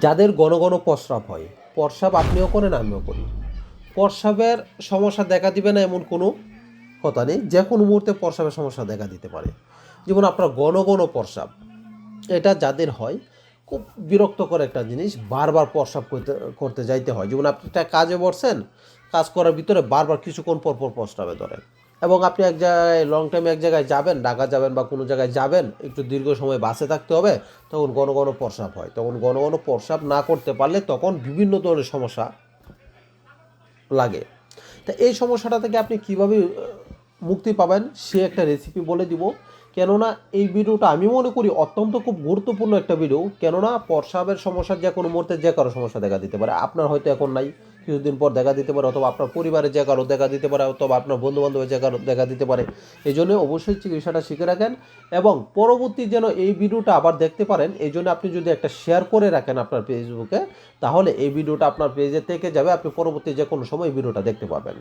যাদের ঘন ঘন প্রস্রাব হয়। প্রস্রাব আপনিও করেন, আমিও করি। প্রস্রাবের সমস্যা দেখা দিবে না এমন কোনো কথা নেই। যে কোনো মুহূর্তে প্রস্রাবের সমস্যা দেখা দিতে পারে। যেমন আপনার ঘন ঘন প্রস্রাব, এটা যাদের হয়, খুব বিরক্তকর একটা জিনিস, বারবার প্রস্রাব করতে করতে যাইতে হয়। যেমন আপনি একটা কাজে বসছেন, কাজ করার ভিতরে বারবার কিছুক্ষণ পর পর প্রস্রাবে ধরে এবং আপনি এক জায়গায় লং টাইম এক জায়গায় যাবেন, ঢাকা যাবেন বা কোনো জায়গায় যাবেন, একটু দীর্ঘ সময় বাসে থাকতে হবে, তখন ঘন ঘন প্রস্রাব হয়। তখন ঘন ঘন প্রস্রাব না করতে পারলে তখন বিভিন্ন ধরনের সমস্যা লাগে। তা এই সমস্যাটা থেকে আপনি কীভাবে মুক্তি পাবেন, সে একটা রেসিপি বলে দিব। কেননা এই ভিডিওটা আমি মনে করি অত্যন্ত খুব গুরুত্বপূর্ণ একটা ভিডিও কেননা প্রস্রাবের সমস্যা যে কোনো মুহূর্তে যে কারও সমস্যা দেখা দিতে পারে। আপনার হয়তো এখন নাই। কিছুদিন পর দেখা দিতে পারে, অথবা আপনার পরিবারের যে কারও দেখা দিতে পারে, অথবা আপনার বন্ধু বান্ধবের যে কারও দেখা দিতে পারে। এই জন্য অবশ্যই চিকিৎসাটা শিখে রাখেন এবং পরবর্তী যেন এই ভিডিওটা আবার দেখতে পারেন, এই জন্য আপনি যদি একটা শেয়ার করে রাখেন আপনার ফেসবুকে তাহলে এই ভিডিওটা আপনার পেজে থেকে যাবে, আপনি পরবর্তী যে কোনো সময় ভিডিওটা দেখতে পাবেন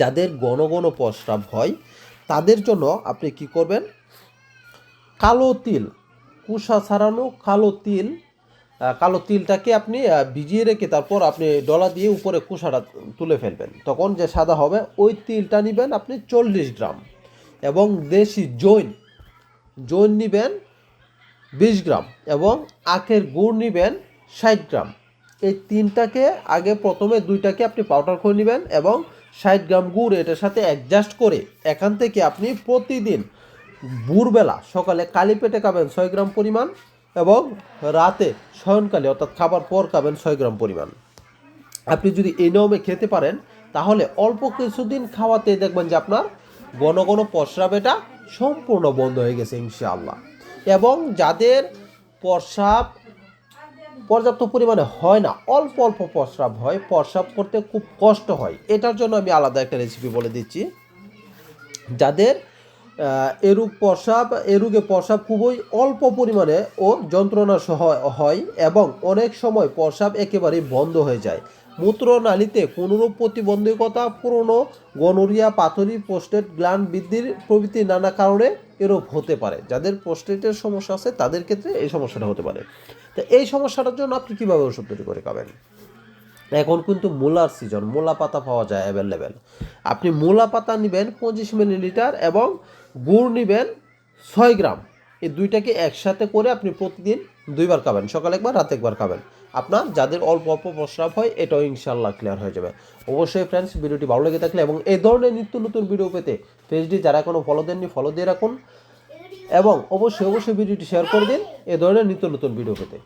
যাদের ঘন ঘন প্রস্রাব হয়, তাদের জন্য আপনি কি করবেন? কালো তিল কুসা ছাড়ানো কালো তিল কালো তিলটাকে আপনি ভিজিয়ে রেখে তারপর আপনি ডলা দিয়ে উপরে কুসাটা তুলে ফেলবেন। তখন যে সাদা হবে, ওই তিলটা নেবেন আপনি চল্লিশ গ্রাম। এবং দেশি জৈন জৈন নেবেন বিশ গ্রাম এবং আখের গুড় নেবেন ষাট গ্রাম। এই তিনটাকে আগে প্রথমে দুইটাকে আপনি পাউডার করে নেবেন এবং ষাট গ্রাম গুড় এটার সাথে অ্যাডজাস্ট করে এখান থেকে আপনি প্রতিদিন ভোরবেলা সকালে কালি পেটে খাবেন ছয় গ্রাম পরিমাণ এবং রাতে শয়নকালে, অর্থাৎ খাবার পর খাবেন ছয় গ্রাম পরিমাণ। আপনি যদি এই নিয়মে খেতে পারেন, তাহলে অল্প কিছুদিন খাওয়াতে দেখবেন যে আপনার ঘন ঘন প্রস্রাব এটা সম্পূর্ণ বন্ধ হয়ে গেছে, ইনশাআল্লাহ। এবং যাদের প্রস্রাব পর্যাপ্ত পরিমাণে হয় না, অল্প অল্প প্রস্রাব হয় প্রস্রাব করতে খুব কষ্ট হয়, এটার জন্য আমি আলাদা একটা রেসিপি বলে দিচ্ছি। যাদের এরূপ প্রস্রাব এরুগে প্রসাব খুবই অল্প পরিমাণে ও যন্ত্রণা সহ হয় এবং অনেক সময় প্রসাব একেবারেই বন্ধ হয়ে যায়। মূত্রনালীতে কোনোরূপ প্রতিবন্ধকতা, পুরনো গনোরিয়া, পাথরি পোস্টেট গ্ল্যান্ড বৃদ্ধির প্রভৃতি নানা কারণে এরূপ হতে পারে। যাদের পোস্টেটের সমস্যা আছে, তাদের ক্ষেত্রে এই সমস্যাটা হতে পারে। তো এই সমস্যাটার জন্য আপনি কীভাবে ওষুধ তৈরি করে খাবেন? এখন কিন্তু মূলার সিজন মূলা পাতা পাওয়া যায় অ্যাভেলেবেল আপনি মূলা পাতা নেবেন পঁচিশ মিলিলিটার এবং গুড় নেবেন ছয় গ্রাম। এই দুইটাকে একসাথে করে আপনি প্রতিদিন দুইবার খাবেন, সকালে একবার, রাতে একবার খাবেন। আপনার যাদের অল্প অল্প প্রস্রাব হয়, এটাও ইনশাল্লাহ ক্লিয়ার হয়ে যাবে। অবশ্যই ফ্রেন্ডস ভিডিওটি ভালো লেগে থাকলে এবং এই ধরনের নিত্য নতুন ভিডিও পেতে পেজটি যারা এখনও ফলো দেননি ফলো দিয়ে রাখুন। এবং অবশ্যই অবশ্যই ভিডিওটি শেয়ার করে দিন এ ধরনের নিত্য নতুন ভিডিও পেতে।